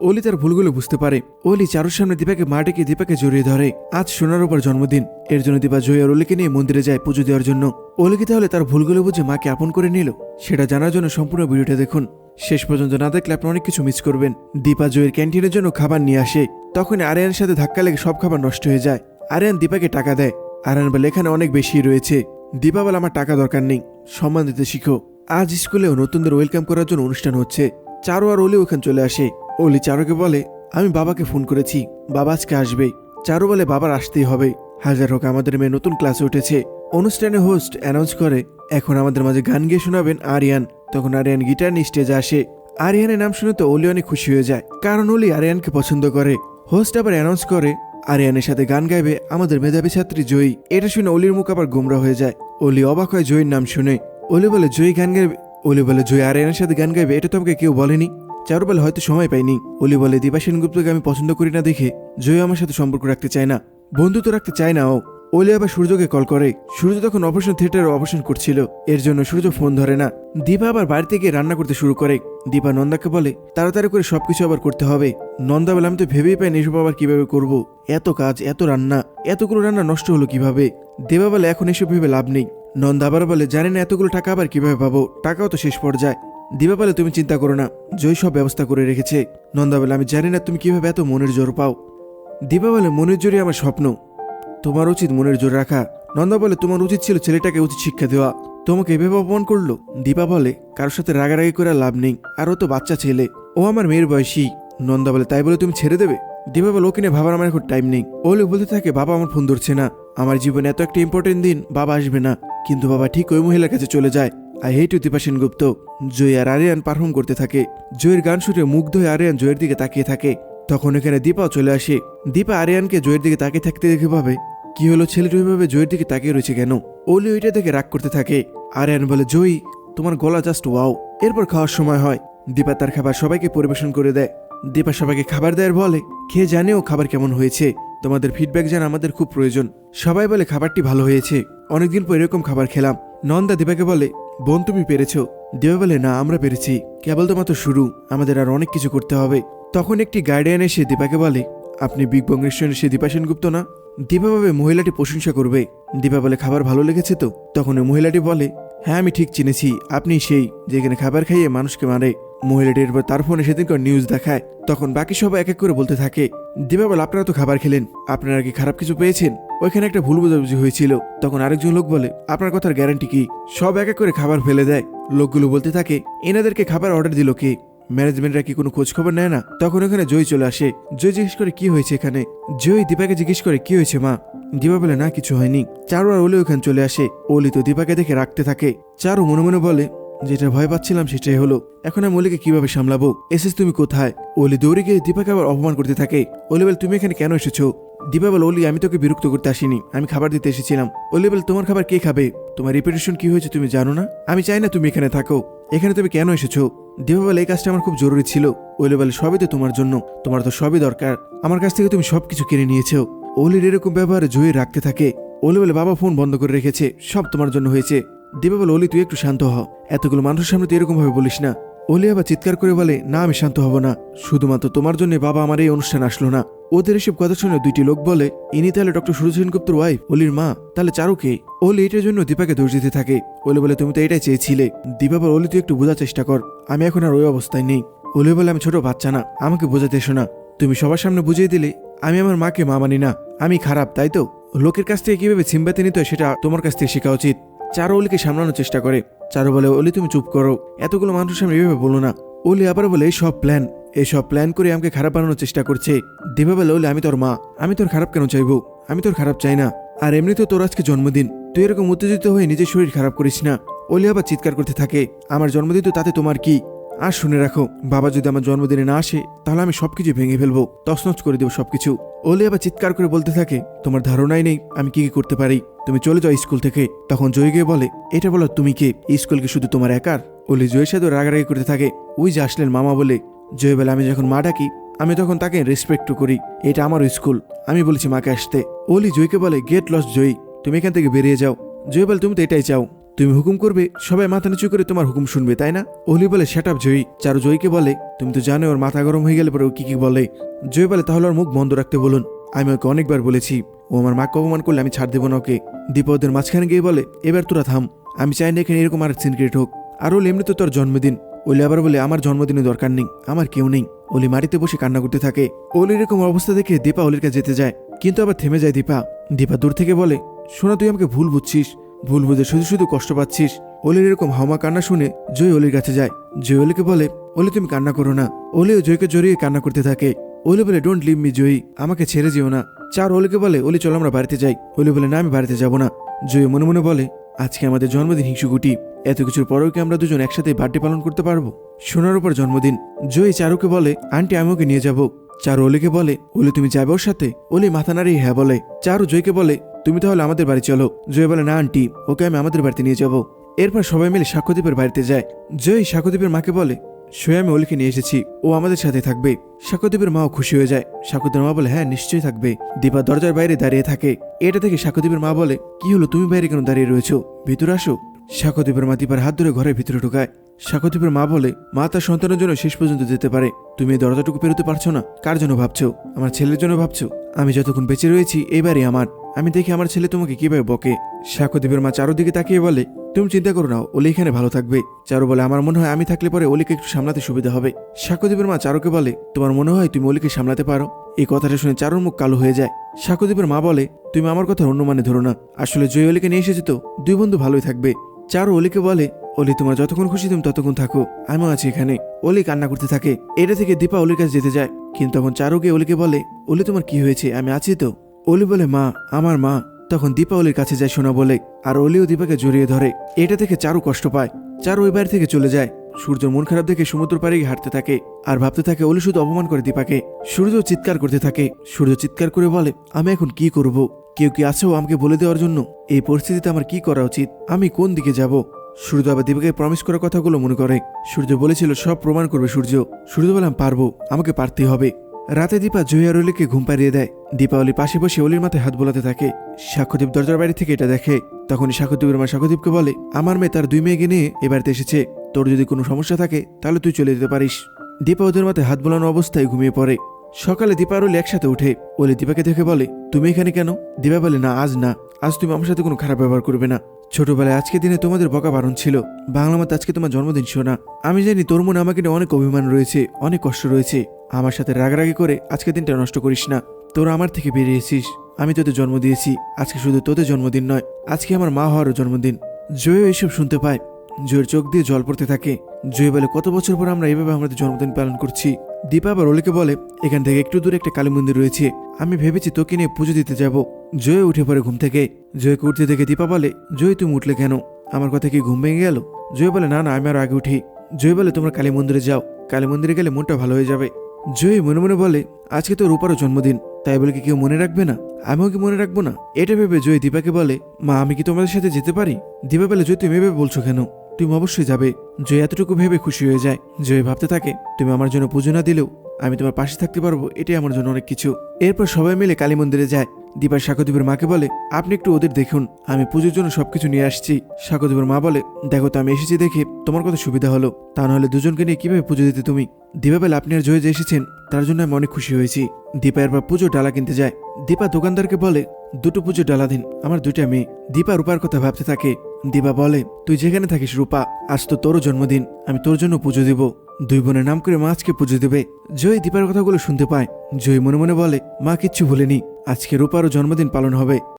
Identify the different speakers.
Speaker 1: অলি তার ভুলগুলো বুঝতে পারে। অলি চারুর সামনে দীপাকে মা ডেকে দীপাকে জড়িয়ে ধরে। আজ সোনার উপর জন্মদিন। এর জন্য দীপা জয় আর অলিকে নিয়ে মন্দিরে যায় পুজো দেওয়ার জন্য। অলিকে তাহলে তার ভুলগুলো বুঝে মাকে আপন করে নিল। সেটা জানার জন্য সম্পূর্ণ ভিডিওটা দেখুন। শেষ পর্যন্ত না দেখলে আপনি অনেক কিছু মিস করবেন। দীপা জয়ের ক্যান্টিনের জন্য খাবার নিয়ে আসে। তখন আরিয়ানের সাথে ধাক্কা লেগে সব খাবার নষ্ট হয়ে যায়। আরিয়ান দীপাকে টাকা দেয়। আরিয়ান বলে, এখানে অনেক বেশি রয়েছে। দীপা বলে, আমার টাকা দরকার নেই। সম্মান দিতে শিখো। আজ স্কুলেও নতুনদের ওয়েলকাম করার জন্য অনুষ্ঠান হচ্ছে। চারু আর অলি ওখানে চলে আসে। অলি চারুকে বলে, আমি বাবাকে ফোন করেছি। বাবা আজকে আসবে চারু বলে, বাবার আসতেই হবে। হাজার হোক, আমাদের মেয়ে নতুন ক্লাসে উঠেছে। অনুষ্ঠানে হোস্ট অ্যানাউন্স করে, এখন আমাদের মাঝে গান গিয়ে শোনাবেন আরিয়ান। তখন আরিয়ান গিটার নিয়ে স্টেজে আসে। আরিয়ানের নাম শুনে তো অলি অনেক খুশি হয়ে যায়। কারণ অলি আরিয়ানকে পছন্দ করে। হোস্ট আবার অ্যানাউন্স করে, আরিয়ানের সাথে গান গাইবে আমাদের মেধাবী ছাত্রী জয়ী। এটা শুনে অলির মুখ আবার গোমরা হয়ে যায়। অলি অবাক হয় জয়ীর নাম শুনে। অলি বলে, জয়ী গান গাইবে? অলি বলে, জয় আরিয়ানের সাথে গান গাইবে? এটা তো আমাকে কেউ বলেনি। চারু বলে হয়তো সময় পাইনি অলি বলে দীপা সেনগুপ্তকে আমি পছন্দ করি না দেখে। জয় আমার সাথে সম্পর্ক রাখতে চায় না। বন্ধুত্ব রাখতে চায় না ও। অলি আবার সূর্যকে কল করে। সূর্য তখন অপারেশন থিয়েটারে অপারেশন করছিল। এর জন্য সূর্য ফোন ধরে না। দীপা আবার বাড়িতে গিয়ে রান্না করতে শুরু করে। দীপা নন্দাকে বলে, তাড়াতাড়ি করে সবকিছু আবার করতে হবে। নন্দা বলে আমি তো ভেবেই পাইনি এসব আবার কীভাবে করব। এত কাজ, এত রান্না, এতগুলো রান্না নষ্ট হলো কীভাবে? দেবা বলে, এখন এসব ভেবে লাভ নেই। নন্দা আবার বলে, জানি না এতগুলো টাকা আবার কীভাবে পাবো। টাকাও তো শেষ পর্যায়ে। দিবা বলে তুমি চিন্তা করো না, জয় সব ব্যবস্থা করে রেখেছে। নন্দা বলে, আমি জানি না তুমি কীভাবে এত মনের জোর পাও। দিবা বলে, মনের জোরই আমার স্বপ্ন। তোমার উচিত মনের জোর রাখা। নন্দা বলে, তোমার উচিত ছিল ছেলেটাকে উচিত শিক্ষা দেওয়া। তোমাকে এভাবে অপমান করল? দীপা বলে, কারোর সাথে রাগারাগি করে লাভ নেই। আর ও তো বাচ্চা ছেলে। ও আমার মেয়ের বয়সী। নন্দা বলে, তাই বলে তুমি ছেড়ে দেবে? দীপা বলে, ওকে নিয়ে ভাবার আমার এখন টাইম নেই। ওলে বলতে থাকে, বাবা আমার ফোন ধরছে না। আমার জীবনে এত একটা ইম্পর্টেন্ট দিন, বাবা আসবে না। কিন্তু বাবা ঠিক ওই মহিলার কাছে চলে যায়। I hate you Dipa Sengupta Joy R Aryan perform করতে থাকে। জয়ের গান শুনে মুগ্ধ হয়ে আরিয়ান জয়ের দিকে তাকিয়ে থাকে। তখন এখানে দীপাও চলে আসে। দীপা আরিয়ানকে জয়ের দিকে তাকিয়ে থাকতে দেখে ভাবে, কি হলো ছেলেটা ওইভাবে জয়ের দিকে তাকিয়ে রয়েছে কেন? ওলি ওইটা দেখে রাগ করতে থাকে। আরিয়ান বলে, জয়ী, তোমার গলা জাস্ট ওয়াও এরপর খাওয়ার সময় হয়। দীপা তার খাবার সবাইকে পরিবেশন করে দেয়। দীপা সবাইকে খাবার দেওয়ার বলে খেয়ে জানেও খাবার কেমন হয়েছে? তোমাদের ফিডব্যাক জানা আমাদের খুব প্রয়োজন। সবাই বলে, খাবারটি ভালো হয়েছে। অনেকদিন পর এরকম খাবার খেলাম। নন্দা দীপাকে বলে বোন তুমি পেরেছ। দেবা বলে না, আমরা পেরেছি। কেবল তো শুরু। আমাদের আর অনেক কিছু করতে হবে। তখন একটি গার্ডিয়ান এসে দীপাকে বলে, আপনি বিগ বং রেস্টুরেন্টে সে দীপা সেনগুপ্ত না? দীপা ভাবে মহিলাটি প্রশংসা করবে। দীপা বলে, খাবার ভালো লেগেছে তো? তখন ওই মহিলাটি বলে হ্যাঁ আমি ঠিক চিনেছি। আপনি সেই যেখানে খাবার খাইয়ে মানুষকে মারে। মহিলাটি এরপর তার ফোনে সেদিনকার নিউজ দেখায়। তখন বাকি সবাই এক এক করে বলতে থাকে। দীপা বলে, আপনারা তো খাবার খেলেন। আপনারা কি খারাপ কিছু পেয়েছেন? ওইখানে একটা ভুল বোঝাবুঝি হয়েছিল। তখন আরেকজন লোক বলে, আপনার কথার গ্যারান্টি কি? সব এক এক করে খাবার ফেলে দেয়। লোকগুলো বলতে থাকে, এনাদেরকে খাবার অর্ডার দিল কে? ম্যানেজমেন্টরা কি কোনো খোঁজ খবর নেয় না? তখন ওখানে জয় চলে আসে। জয় জিজ্ঞেস করে, কি হয়েছে এখানে? জয় দীপাকে জিজ্ঞেস করে, কি হয়েছে মা? দীপা বলে, না, কিছু হয়নি। চারু আর ওলি ওখানে চলে আসে। ওলি তো দীপাকে দেখে রাখতে থাকে। চারু মনে মনে বলে, যেটা ভয় পাচ্ছিলাম সেটাই হলো। এখন আমি অলিকে কীভাবে সামলাবো? এসেস তুমি কোথায়? ওলি দৌড়ে গিয়ে দীপাকে আবার অপমান করতে থাকে। ওলি বলে, তুমি এখানে কেন এসেছ? দীপা বলে ওলি আমি তোকে বিরক্ত করতে আসিনি। আমি খাবার দিতে এসেছিলাম। ওলি বলে, তোমার খাবার কে খাবে? তোমার রিপিটেশন কি হয়েছে তুমি জানো না? আমি চাই না তুমি এখানে থাকো। এখানে তুমি কেন এসেছ? দীপা বলে, এই কাজটা আমার খুব জরুরি ছিল। ওলি বলে, সবই তো তোমার জন্য। তোমার তো সবই দরকার। আমার কাছ থেকে তুমি সবকিছু কিনে নিয়েছো। ওলির এরকম ব্যবহারে জয়ে রাখতে থাকে। ওলি বলে, বাবা ফোন বন্ধ করে রেখেছে। সব তোমার জন্য হয়েছে। দীপা বলে, অলি, তুই একটু শান্ত হ। এতগুলো মানুষের সামনে তুই এরকম ভাবে বলিস না। অলি আবার চিৎকার করে বলে, না, আমি শান্ত হব না। শুধুমাত্র তোমার জন্য বাবা আমার এই অনুষ্ঠান আসলো না। ওদের এসব কথা শুনে দুইটি লোক বলে, ইনি তাহলে ডক্টর সুরজেন গুপ্তর ওয়াইফ অলির মা? তাহলে চারুকে অলি এটার জন্য দীপাকে দোষ দিতে থাকে। অলি বলে, তুমি তো এটাই চেয়েছিলে। দীপা বলে অলি তুই একটু বোঝার চেষ্টা কর। আমি এখন আর ওই অবস্থায় নেই। ওলি বলে, আমি ছোট বাচ্চা না। আমাকে বোঝাতে এসো না। তুমি সবার সামনে বুঝিয়ে দিলে, আমি আমার মাকে মা মানি না। আমি খারাপ, তাই তো? লোকের কাছ থেকে কীভাবে সিম্বাতি নিতে সেটা তোমার কাছ থেকে শেখা উচিত। চারু অলিকে সামলানোর চেষ্টা করে। চারু বলে, অলি, তুমি চুপ করো। এতগুলো মানুষ আমি এভাবে বলো না। অলি আবার বলে সব প্ল্যান এসব প্ল্যান করে আমাকে খারাপ বানানোর চেষ্টা করছে। দেবা বলে, অলি, আমি তোর মা। আমি তোর খারাপ কেন চাইব? আমি তোর খারাপ চাই না। আর এমনিতেও তোর আজকে জন্মদিন। তুই এরকম উত্তেজিত হয়ে নিজের শরীর খারাপ করিস না। অলি আবার চিৎকার করতে থাকে, আমার জন্মদিন তো তাতে তোমার কি? আর শুনে রাখো, বাবা যদি আমার জন্মদিনে না আসে, তাহলে আমি সবকিছু ভেঙে ফেলব, তছনছ করে দেবো সবকিছু। ওলি আবার চিৎকার করে বলতে থাকে, তোমার ধারণাই নেই, আমি কি কি করতে পারি? তুমি চলে যাও স্কুল থেকে। তখন জয় গিয়ে বলে, এটা বলো, তুমি কে? স্কুল কি শুধু তোমার একার? ওলি জয়ের সাথে রাগারাগি করতে থাকে। ওই যে আসলেন মামা বলে। জয় বলে, আমি যখন মা ডাকি, আমি তখন তাকে রেসপেক্ট করি। এটা আমার স্কুল, আমি বলেছি মাকে আসতে। ওলি জয়কে বলে গেট লস জয়ী। তুমি এখান থেকে বেরিয়ে যাও। জয় বলে, তুমি তো এটাই চাও। তুমি হুকুম করবে, সবাই মাথা নিচু করে তোমার হুকুম শুনবে, তাই না? অলি বলে সেট আপ জয়ী। চারু জয়ীকে বলে, তুমি তো জানো ওর মাথা গরম হয়ে গেলে পরে ও কি কি বলে? জয় বলে, তাহলে ওর মুখ বন্ধ রাখতে বলুন। আমি ওকে অনেকবার বলেছি, ও আমার মাকে অপমান করলে আমি ছাড় দেবো না ওকে। দীপা ওদের মাঝখানে গিয়ে বলে, এবার তোরা থাম, আমি চাই না এখানে এরকম আর সিনক্রেট হোক। আর ওল এমনি তো তোর জন্মদিন। ওলি আবার বলে, আমার জন্মদিনে দরকার নেই, আমার কেউ নেই। ওলি মাটিতে বসে কান্না করতে থাকে। ওলি এরকম অবস্থা দেখে দীপা অলির কাছে যেতে যায়, কিন্তু আবার থেমে যায় দীপা। দীপা দূর থেকে বলে, শোনা, তুই আমাকে ভুল বুঝছিস। ভুল বুঝে শুধু শুধু কষ্ট পাচ্ছিস? অলির এরকম হাওমা কান্না শুনে জয় অলির কাছে যায়। জয় অলিকে বলে, অলি, তুমি কান্না করো না। অলিও জয়কে জড়িয়ে কান্না করতে থাকে। অলি বলে ডোন্ট লিভ মি জয়ী। আমাকে ছেড়ে যেও না। চার অলিকে বলে, অলি, চলো আমরা বাড়িতে যাই। অলি বলে, না, আমি বাড়িতে যাব না। জয় মনে মনে বলে, আজকে আমাদের জন্মদিন হিংসুকুটি এত কিছুর পরেও কি আমরা দুজন একসাথে বার্থডে পালন করতে পারব? সোনার উপর জন্মদিন। জয়ী চারুকে বলে, আন্টি, আমি ওকে নিয়ে যাব। চারু অলিকে বলে, অলি, তুমি যাবে ওর সাথে? অলি মাথা নাড়িয়ে হ্যাঁ বলে। চারু জয়কে বলে তুমি তাহলে আমাদের বাড়ি চলো। জয় বলে, না, আন্টি, ওকে আমি আমাদের বাড়িতে নিয়ে যাব। এরপর সবাই মিলে সাক্ষ্যদ্বীপের বাড়িতে যায়। জয় সাক্ষ্যদ্বীপের মাকে বলে সে আমি অলিকে নিয়ে এসেছি। ও আমাদের সাথে থাকবে। সাক্ষ্যদ্বীপের মাও খুশি হয়ে যায়। সাক্ষ্যদ্বীপের মা বলে হ্যাঁ নিশ্চয়ই থাকবে। দীপা দরজার বাইরে দাঁড়িয়ে থাকে। এটা থেকে সাক্ষ্যদ্বীপের মা বলে, কি হলো? তুমি বাইরে কেন দাঁড়িয়ে রয়েছো? ভিতরে আসো। সাক্ষ্যদ্বীপের মা দীপার হাত ধরে ঘরের ভিতরে ঢুকায়। সাক্ষ্যদ্বীপের মা বলে, মা তার সন্তানের জন্য শেষ পর্যন্ত যেতে পারে। তুমি এই দরজাটুকু পেরোতে পারছ না। কার জন্য ভাবছ? আমার ছেলের জন্য ভাবছ? আমি যতক্ষণ বেঁচে রয়েছি এবারে আমার। আমি দেখি আমার ছেলে তোমাকে কীভাবে বকে। সাক্ষ্যদ্বীপের মা চারোদিকে তাকিয়ে বলে, তুমি চিন্তা করো না ওলি এখানে ভালো থাকবে। চারু বলে, আমার মনে হয় আমি থাকলে পরে অলিকে একটু সামলাতে সুবিধা হবে। সাক্ষ্যদ্বীপের মা চারুকে বলে, তোমার মনে হয় তুমি অলিকে সামলাতে পারো? এই কথাটা শুনে চারুর মুখ কালো হয়ে যায়। সাক্ষ্যদ্বীপের মা বলে, তুমি আমার কথা অন্য মানে ধরো না। আসলে জয় অলিকে নিয়ে এসেছে তো, দুই বন্ধু ভালোই থাকবে। চারু অলিকে বলে, অলি, তোমার যতক্ষণ খুশি তুমি ততক্ষণ থাকো, আমিও আছি এখানে। অলি কান্না করতে থাকে। এটা থেকে দীপা অলির কাছে যেতে যায়। কিন্তু তখন চারুকে অলিকে বলে, অলি, তোমার কি হয়েছে? আমি আছি তো। অলি বলে, মা, আমার মা। তখন দীপা অলির কাছে যায় শোনা বলে, আর অলিও দীপাকে জড়িয়ে ধরে। এটা থেকে চারু কষ্ট পায়। চারু ওই বাড়ি থেকে চলে যায়। সূর্য মন খারাপ দেখে সমুদ্র পাড়ে হাঁটতে থাকে। আর ভাবতে থাকে অলি শুধু অপমান করে দীপাকে। সূর্য চিৎকার করতে থাকে। সূর্য চিৎকার করে বলে, আমি এখন কি করব? কেউ কি আছেও আমাকে বলে দেওয়ার জন্য? এই পরিস্থিতিতে আমার কি করা উচিত? আমি কোন দিকে যাব? সূর্য আবার দীপাকে প্রমিস করার কথাগুলো মনে করে। সূর্য বলেছিল, সব প্রমাণ করবে সূর্য। সূর্য বললাম, পারব। আমাকে পারতেই হবে। রাতে দীপা জহিয়ার অলিকে ঘুম পাড়িয়ে দেয়। দীপাবলি পাশে বসে অলির মাথায় হাত বোলাতে থাকে। সাক্ষ্যদীপ দরজার বাড়ি থেকে এটা দেখে। তখনই সাক্ষ্যদীপের মা সাক্ষ্যদীপকে বলে, আমার মেয়ে তার দুই মেয়েকে নিয়ে এ বাড়িতে এসেছে। তোর যদি কোনো সমস্যা থাকে, তাহলে তুই চলে যেতে পারিস। দীপা ওদের মাথায় হাত বোলানো অবস্থায় ঘুমিয়ে পড়ে। সকালে দীপা আর অলি একসাথে উঠে। অলি দীপাকে দেখে বলে, তুমি এখানে কেন? দীপা বলে, না, আজ না। আজ তুমি আমার সাথে কোনো খারাপ ব্যবহার করবে না। ছোটবেলায় আজকে দিনে তোমাদের বকা বারণ ছিল। বাংলা মতে আজকে তোমার জন্মদিন শোনা আমি জানি তোর মনে আমাকে নিয়ে অনেক অভিমান রয়েছে, অনেক কষ্ট রয়েছে। আমার সাথে রাগারাগি করে আজকে দিনটা নষ্ট করিস না। তোরা আমার থেকে বেরিয়েছিস। আমি তোদের জন্ম দিয়েছি। আজকে শুধু তোদের জন্মদিন নয়, আজকে আমার মা হওয়ারও জন্মদিন। জয়ও এইসব শুনতে পায়। জয়ের চোখ দিয়ে জল পড়তে থাকে। জয় বলে, কত বছর পর আমরা এভাবে আমাদের জন্মদিন পালন করছি? দীপা আবার অলিকে বলে, এখান থেকে একটু দূরে একটা কালী মন্দির রয়েছে। আমি ভেবেছি তোকে নিয়ে পুজো দিতে যাব। জয় উঠে পড়ে ঘুম থেকে। জয়কে উঠতে দেখে দীপা বলে, জয়, তুমি উঠলে কেন? আমার কথা কি ঘুম ভেঙে গেল? জয় বলে, না না, আমি আরও আগে উঠি। জয় বলে, তোমরা কালী মন্দিরে যাও। কালী মন্দিরে গেলে মনটা ভালো হয়ে যাবে। জয় মনে মনে বলে, আজকে তো রূপারও জন্মদিন। তাই বলে কি কেউ মনে রাখবে না? আমিও কি মনে রাখব না? এটা ভেবে জয় দীপাকে বলে, মা, আমি কি তোমাদের সাথে যেতে পারি? দীপা বলে জয় তুমি ভেবে বলছো কেন? তুমি অবশ্যই যাবে। জয় এতটুকু ভেবে খুশি হয়ে যায়। জয় ভাবতে থাকে, তুমি আমার জন্য পুজো না দিলেও আমি তোমার পাশে থাকতে পারব, এটাই আমার জন্য অনেক কিছু। এরপর সবাই মিলে কালী মন্দিরে যায়। দীপা সাকদীপের মাকে বলে, আপনি একটু ওদের দেখুন, আমি পুজোর জন্য সবকিছু নিয়ে আসছি। সাকদীপের মা বলে, দেখো তো, আমি এসেছি দেখে তোমার কত সুবিধা হলো। তা নাহলে দুজনকে নিয়ে কীভাবে পুজো দিতে তুমি? দীপা বলে আপনি আর জয় যে এসেছেন, তার জন্য আমি অনেক খুশি হয়েছি। দীপা এরপর পুজো ডালা কিনতে যায়। দীপা দোকানদারকে বলে, দুটো পুজো ডালা দিন, আমার দুইটা মেয়ে। দীপা রূপার কথা ভাবতে থাকে। দীপা বলে, তুই যেখানে থাকিস রূপা, আজ তো তোরও জন্মদিন, আমি তোর জন্য পুজো দিব। দুই বোনের নাম করে মা আজকে পুজো দেবে। জয় দীপার কথাগুলো শুনতে পায়। জয় মনে মনে বলে, মা কিচ্ছু ভুলেনি। আজকে রূপারও জন্মদিন পালন হবে।